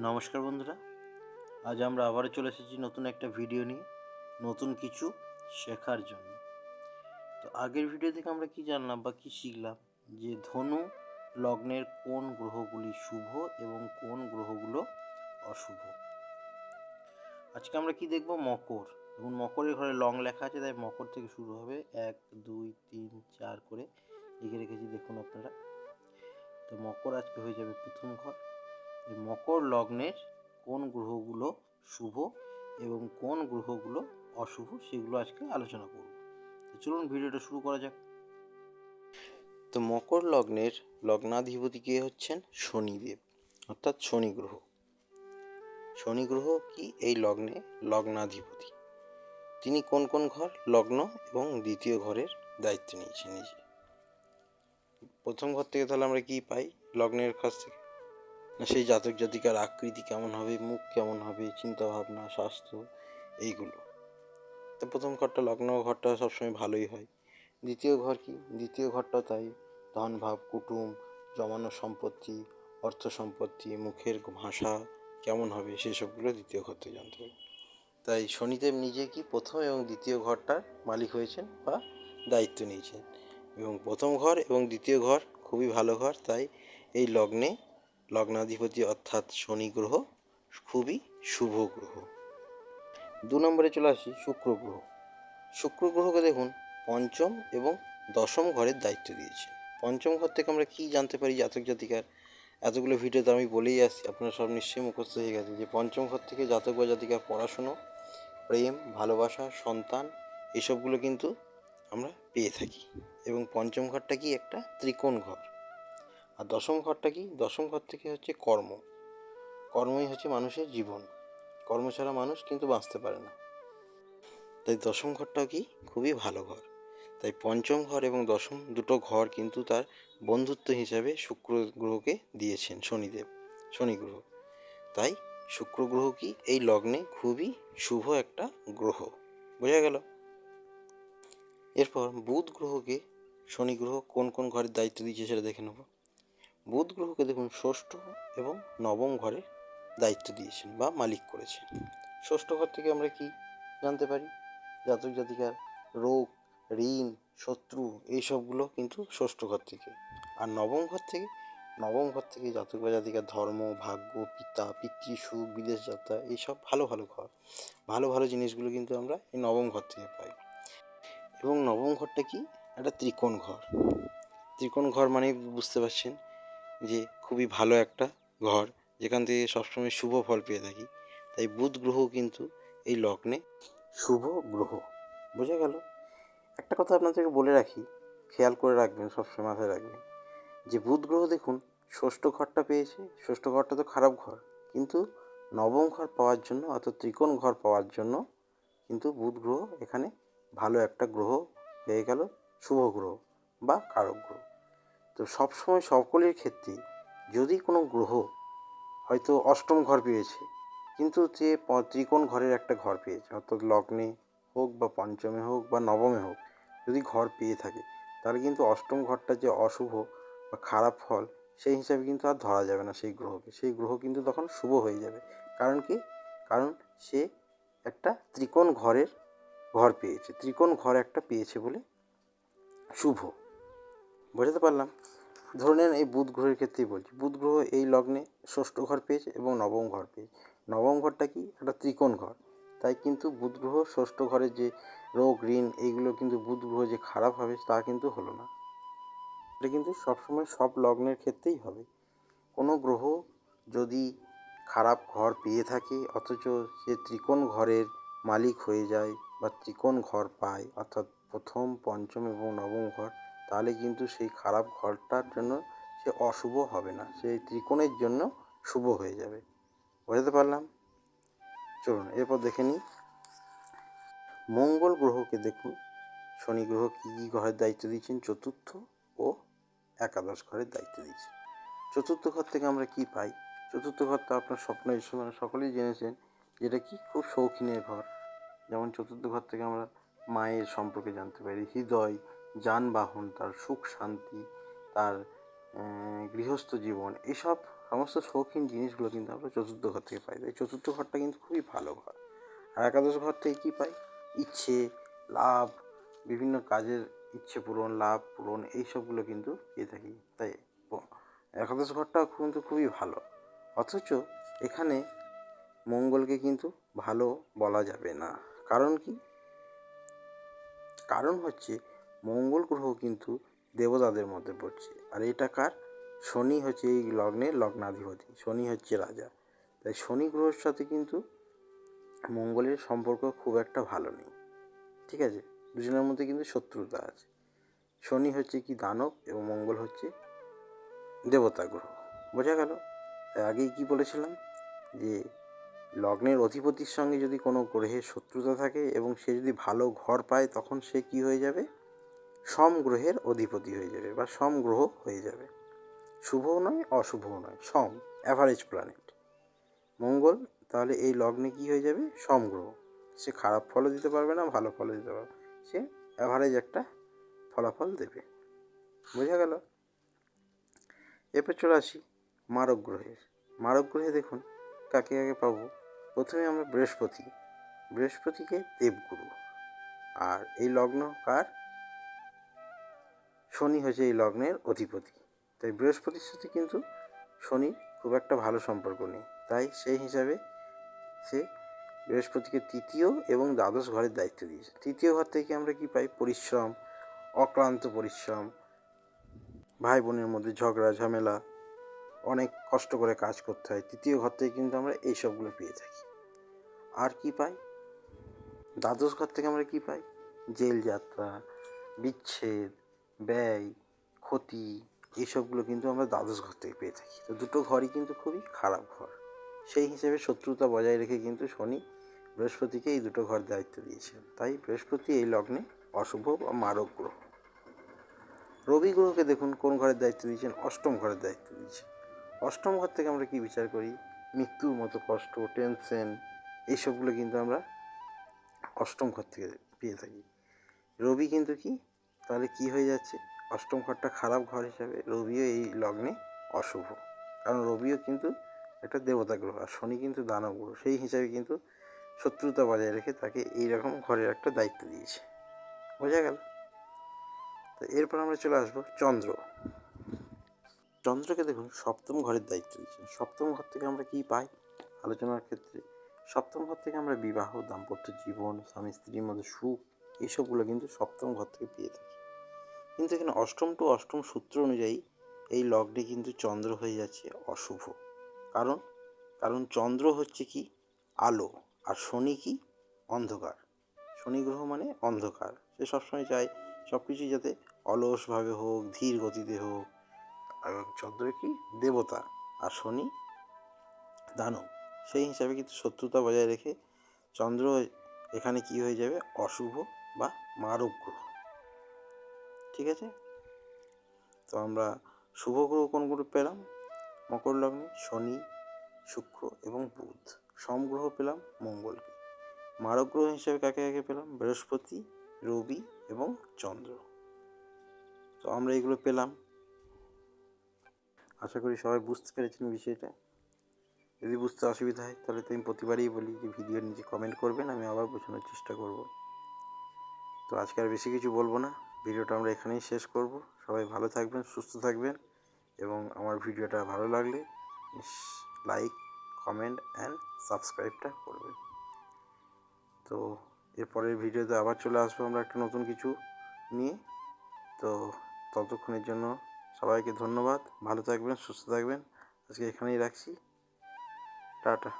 নমস্কার বন্ধুরা। আজ আমরা আবারও চলে এসেছি নতুন একটা ভিডিও নিয়ে, নতুন কিছু শেখার জন্য। তো আগের ভিডিও থেকে আমরা কি জানলাম বা কি শিখলাম? যে ধনু লগ্নের কোন গ্রহগুলি শুভ এবং কোন গ্রহগুলো অশুভ। আজকে আমরা কি দেখব? মকর। এবং মকরের ঘরে লং লেখা আছে, তাই মকর থেকে শুরু হবে। এক, দুই, তিন, চার করে লিখে রেখেছি, দেখুন আপনারা। তো মকর আজকে হয়ে যাবে প্রথম ঘর। এই মকর লগ্নের কোন গ্রহগুলো শুভ এবং কোন গ্রহগুলো অশুভ সেগুলো আজকে আলোচনা করব। তো চলুন ভিডিওটা শুরু করা যাক। তো মকর লগ্নের লগ্নাধিপতি কে হচ্ছেন? শনিদেব, অর্থাৎ শনি গ্রহ। শনি গ্রহ কি? এই লগ্নে লগ্নাধিপতি। তিনি কোন কোন ঘর? লগ্ন এবং দ্বিতীয় ঘরের দায়িত্ব নিয়েছেন নিজে প্রথম ঘর থেকে তাহলে আমরা কি পাই? লগ্নের কাছ থেকে সেই জাতক জাতিকার আকৃতি কেমন হবে, মুখ কেমন হবে চিন্তা ভাবনা স্বাস্থ্য, এইগুলো। তো প্রথম ঘরটা লগ্ন ঘরটা সবসময় ভালোই হয়। দ্বিতীয় ঘর কি? দ্বিতীয় ঘরটা তাই, ধন ভাব, কুটুম, জমানো সম্পত্তি, অর্থ সম্পত্তি, মুখের ভাষা কেমন হবে সেসবগুলো দ্বিতীয় ঘর থেকে জানতে হবে। তাই শনিদেব নিজে কি প্রথম এবং দ্বিতীয় ঘরটার মালিক হয়েছেন বা দায়িত্ব নিয়েছেন? এবং প্রথম ঘর এবং দ্বিতীয় ঘর খুবই ভালো ঘর, তাই এই লগ্নে লগ্নাধিপতি অর্থাৎ শনি গ্রহ, খুবই শুভ গ্রহ। দু নম্বরে চলে আসি শুক্র গ্রহ। শুক্র গ্রহকে দেখুন পঞ্চম এবং দশম ঘরের দায়িত্ব দিয়েছে। পঞ্চম ঘর থেকে আমরা কি জানতে পারি? জাতক জাতিকার এতগুলো ভিডিওতে আমি বলেই আসছি, আপনারা সব নিশ্চয়ই মুখস্থ হয়ে গেছে যে পঞ্চম ঘর থেকে জাতক বা জাতিকার পড়াশুনো, প্রেম, ভালোবাসা, সন্তান, এসবগুলো কিন্তু আমরা পেয়ে থাকি। এবং পঞ্চম ঘরটা কি একটা ত্রিকোণ ঘর। আর দশম ঘরটা কি? দশম ঘর থেকে হচ্ছে কর্ম। কর্মই হচ্ছে মানুষের জীবন। কর্ম ছাড়া মানুষ কিন্তু বাঁচতে পারে না। তাই দশম ঘরটাও কি? খুবই ভালো ঘর। তাই পঞ্চম ঘর এবং দশম দুটো ঘর কিন্তু তার বন্ধুত্ব হিসাবে শুক্র গ্রহকে দিয়েছেন শনিদেব, শনি গ্রহ। তাই শুক্র গ্রহ কি? এই লগ্নে খুবই শুভ একটা গ্রহ। বোঝা গেল? এরপর বুধ গ্রহকে শনি গ্রহ কোন কোন ঘরের দায়িত্ব দিয়েছে সেটা দেখে নেব। বুধ গ্রহকে দেখুন ষষ্ঠ এবং নবম ঘরে দায়িত্ব দিয়েছেন বা মালিক করেছেন। ষষ্ঠ ঘর থেকে আমরা কি জানতে পারি? জাতক জাতিকার রোগ, ঋণ, শত্রু এই সবগুলো কিন্তু ষষ্ঠ ঘর থেকে। আর নবম ঘর থেকে, নবম ঘর থেকে জাতক বা জাতিকার ধর্ম, ভাগ্য, পিতা, পিতৃ, সুখ, বিদেশ যাত্রা এইসব ভালো ভালো ঘর। ভালো ভালো জিনিসগুলো কিন্তু আমরা এই নবম ঘর থেকে পাই। এবং নবম ঘরটা কি? একটা ত্রিকোণ ঘর। ত্রিকোণ ঘর মানে বুঝতে পারছেন যে খুবই ভালো একটা ঘর, যেখান থেকে সবসময় শুভ ফল পেয়ে থাকি। তাই বুধ গ্রহ কিন্তু এই লগ্নে শুভ গ্রহ। বোঝা গেল? একটা কথা আপনাদেরকে বলে রাখি, খেয়াল করে রাখবেন, সবসময় মাথায় রাখবেন। যে বুধ গ্রহ দেখুন, ষষ্ঠ ঘরটা পেয়েছে, ষষ্ঠ ঘরটা তো খারাপ ঘর। কিন্তু নবম ঘর পাওয়ার জন্য অর্থাৎ ত্রিকোণ ঘর পাওয়ার জন্য কিন্তু বুধ গ্রহ এখানে ভালো একটা গ্রহ হয়ে গেল শুভ গ্রহ বা কারক গ্রহ। তো সবসময় সকলের ক্ষেত্রে যদি কোনো গ্রহ হয়তো অষ্টম ঘর পেয়েছে, কিন্তু যে ত্রিকোণ ঘরের একটা ঘর পেয়েছে, অর্থাৎ লগ্নে হোক বা পঞ্চমে হোক বা নবমে হোক, যদি ঘর পেয়ে থাকে, তাহলে কিন্তু অষ্টম ঘরটা যে অশুভ বা খারাপ ফল, সেই হিসাবে কিন্তু আর ধরা যাবে না সেই গ্রহকে। সেই গ্রহ কিন্তু তখন শুভ হয়ে যাবে। কারণ কি? কারণ সে একটা ত্রিকোণ ঘরের ঘর পেয়েছে। ত্রিকোণ ঘর একটা পেয়েছে বলে শুভ। বোঝাতে পারলাম। ধরে নেন এই বুধ গ্রহের ক্ষেত্রেই বলছি। বুধ গ্রহ এই লগ্নে ষষ্ঠ ঘর পেয়েছে এবং নবম ঘর পেয়েছে। নবম ঘরটা কি? একটা ত্রিকোণ ঘর। তাই কিন্তু বুধ গ্রহ ষষ্ঠ ঘরের যে রোগ, ঋণ, এইগুলো কিন্তু বুধ গ্রহ যে খারাপ হবে তা কিন্তু হলো না। এটা কিন্তু সবসময় সব লগ্নের ক্ষেত্রেই হবে। কোনো গ্রহ যদি খারাপ ঘর পেয়ে থাকে, অথচ সে ত্রিকোণ ঘরের মালিক হয়ে যায় বা ত্রিকোণ ঘর পায়, অর্থাৎ প্রথম, পঞ্চম এবং নবম ঘর তাহলে কিন্তু সেই খারাপ ঘরটার জন্য সে অশুভ হবে না। সেই ত্রিকোণের জন্য শুভ হয়ে যাবে। বোঝাতে পারলাম? চলুন, এরপর দেখে নিই। মঙ্গল গ্রহকে দেখুন। শনি গ্রহ কী কী ঘরের দায়িত্ব দিয়েছেন চতুর্থ ও একাদশ ঘরের দায়িত্ব দিয়েছেন চতুর্থ ঘর থেকে আমরা কি পাই? চতুর্থ ঘর তো আপনার স্বপ্ন মানে সকলেই জেনেছেন যেটা কি খুব শৌখিনের ঘর। যেমন চতুর্থ ঘর থেকে আমরা মায়ের সম্পর্কে জানতে পারি, হৃদয় যানবাহন, তার সুখ শান্তি, তার গৃহস্থ জীবন, এসব সমস্ত শৌখিন জিনিসগুলো কিন্তু আমরা চতুর্থ ঘর থেকে পাই। তাই চতুর্থ ঘরটা কিন্তু খুবই ভালো ঘর। আর একাদশ ঘর থেকে কী পাই? ইচ্ছে, লাভ, বিভিন্ন কাজের ইচ্ছে পূরণ, লাভ পূরণ, এইসবগুলো কিন্তু পেয়ে থাকি। তাই একাদশ ঘরটাও কিন্তু খুবই ভালো। অথচ এখানে মঙ্গলকে কিন্তু ভালো বলা যাবে না। কারণ কি? কারণ হচ্ছে মঙ্গল গ্রহ কিন্তু দেবতাদের মধ্যে পড়ছে। আর এটা কার? শনি হচ্ছে এই লগ্নের লগ্নাধিপতি, শনি হচ্ছে রাজা। তাই শনি গ্রহের সাথে কিন্তু মঙ্গলের সম্পর্ক খুব একটা ভালো নেই। ঠিক আছে? দুজনের মধ্যে কিন্তু শত্রুতা আছে। শনি হচ্ছে কি দানব এবং মঙ্গল হচ্ছে দেবতা গ্রহ। বোঝা গেল? আগেই কি বলেছিলাম? যে লগ্নের অধিপতির সঙ্গে যদি কোনো গ্রহের শত্রুতা থাকে এবং সে যদি ভালো ঘর পায়, তখন সে কি হয়ে যাবে? সম গ্রহের অধিপতি হয়ে যাবে বা সম গ্রহ হয়ে যাবে। শুভও নয়, অশুভও নয়, সম অ্যাভারেজ প্ল্যানেট মঙ্গল, তাহলে এই লগ্নে কি হয়ে যাবে? সম গ্রহ সে খারাপ ফলও দিতে পারবে না, ভালো ফলও দিতে পারবে। সে অ্যাভারেজ একটা ফলাফল দেবে। বোঝা গেল? এরপর চলে আসি মারক গ্রহের মারক গ্রহে দেখুন, কাকে কাকে পাবো? প্রথমে আমরা বৃহস্পতি। বৃহস্পতিকে দেবগুরু। আর এই লগ্ন কার? শনি হয়েছে এই লগ্নের অধিপতি। তাই বৃহস্পতির সাথে কিন্তু শনির খুব একটা ভালো সম্পর্ক নেই। তাই সেই হিসাবে সে বৃহস্পতিকে তৃতীয় এবং দ্বাদশ ঘরের দায়িত্ব দিয়েছে। তৃতীয় ঘর থেকে আমরা কি পাই? পরিশ্রম, অক্লান্ত পরিশ্রম ভাই বোনের মধ্যে ঝগড়া, ঝামেলা, অনেক কষ্ট করে কাজ করতে হয়। তৃতীয় ঘর থেকে কিন্তু আমরা এই সবগুলো পেয়ে থাকি। আর কি পাই? দ্বাদশ ঘর থেকে আমরা কি পাই? জেল যাত্রা বিচ্ছেদ ব্যয়, ক্ষতি, এইসবগুলো কিন্তু আমরা দ্বাদশ ঘর থেকে পেয়ে থাকি। তো দুটো ঘরই কিন্তু খুবই খারাপ ঘর। সেই হিসেবে শত্রুতা বজায় রেখে কিন্তু শনি বৃহস্পতিকে এই দুটো ঘর দায়িত্ব দিয়েছেন। তাই বৃহস্পতি এই লগ্নে অশুভ বা মারক গ্রহ। রবি গ্রহকে দেখুন কোন ঘরের দায়িত্ব দিয়েছেন? অষ্টম ঘরের দায়িত্ব দিয়েছেন। অষ্টম ঘর থেকে আমরা কি বিচার করি? মৃত্যুর মতো কষ্ট, টেনশন, এইসবগুলো কিন্তু আমরা অষ্টম ঘর থেকে পেয়ে থাকি। রবি কিন্তু কি? তাহলে কি হয়ে যাচ্ছে? অষ্টম ঘরটা খারাপ ঘর হিসাবে রবিও এই লগ্নে অশুভ। কারণ রবিও কিন্তু একটা দেবতা গ্রহ আর শনি কিন্তু দানব গ্রহ। সেই হিসাবে কিন্তু শত্রুতা বজায় রেখে তাকে এইরকম ঘরের একটা দায়িত্ব দিয়েছে। বোঝা গেল? তো এরপর আমরা চলে আসব চন্দ্র। চন্দ্রকে দেখুন, সপ্তম ঘরের দায়িত্ব দিয়েছেন। সপ্তম ঘর থেকে আমরা কি পাই? আলোচনার ক্ষেত্রে সপ্তম ঘর থেকে আমরা বিবাহ, দাম্পত্য জীবন স্বামী স্ত্রীর মধ্যে সুখ এইসবগুলো কিন্তু সপ্তম ঘর থেকে পেয়ে থাকি। কিন্তু এখানে অষ্টম টু অষ্টম সূত্র অনুযায়ী এই লগ্নে কিন্তু চন্দ্র হয়ে যাচ্ছে অশুভ। কারণ কারণ চন্দ্র হচ্ছে কি? আলো, আর শনি কি? অন্ধকার। শনি গ্রহ মানে অন্ধকার। সে সবসময় চায় সব কিছুই যাতে অলসভাবে হোক, ধীর গতিতে হোক। আর চন্দ্র কি? দেবতা, আর শনি দানব। সেই হিসাবে কিন্তু শত্রুতা বজায় রেখে চন্দ্র এখানে কি হয়ে যাবে? অশুভ বা মারক গ্রহ ঠিক আছে? তো আমরা শুভ গ্রহ কোনগুলো পেলাম? মকর লগ্নে শনি, শুক্র এবং বুধ। সম গ্রহ পেলাম মঙ্গলকে। মারক গ্রহ হিসেবে কাকে কাকে পেলাম? বৃহস্পতি, রবি এবং চন্দ্র। তো আমরা এগুলো পেলাম। আশা করি সবাই বুঝতে পেরেছেন বিষয়টা। যদি বুঝতে অসুবিধা হয়, তাহলে তো আমি প্রতিবারই বলি যে, ভিডিওর নিচে কমেন্ট করবেন, আমি আবার বোঝানোর চেষ্টা করব। তো আজকে আর বেশি কিছু বলব না। ভিডিওটা আমরা এখানেই শেষ করব। সবাই ভালো থাকবেন, সুস্থ থাকবেন এবং আমার ভিডিওটা ভালো লাগলে লাইক কমেন্ট অ্যান্ড সাবস্ক্রাইবটা করবেন। তো এরপরের ভিডিওতে আবার চলে আসব আমরা একটা নতুন কিছু নিয়ে। তো ততক্ষণের জন্য সবাইকে ধন্যবাদ। ভালো থাকবেন, সুস্থ থাকবেন। আজকে এখানেই রাখছি। টাটা।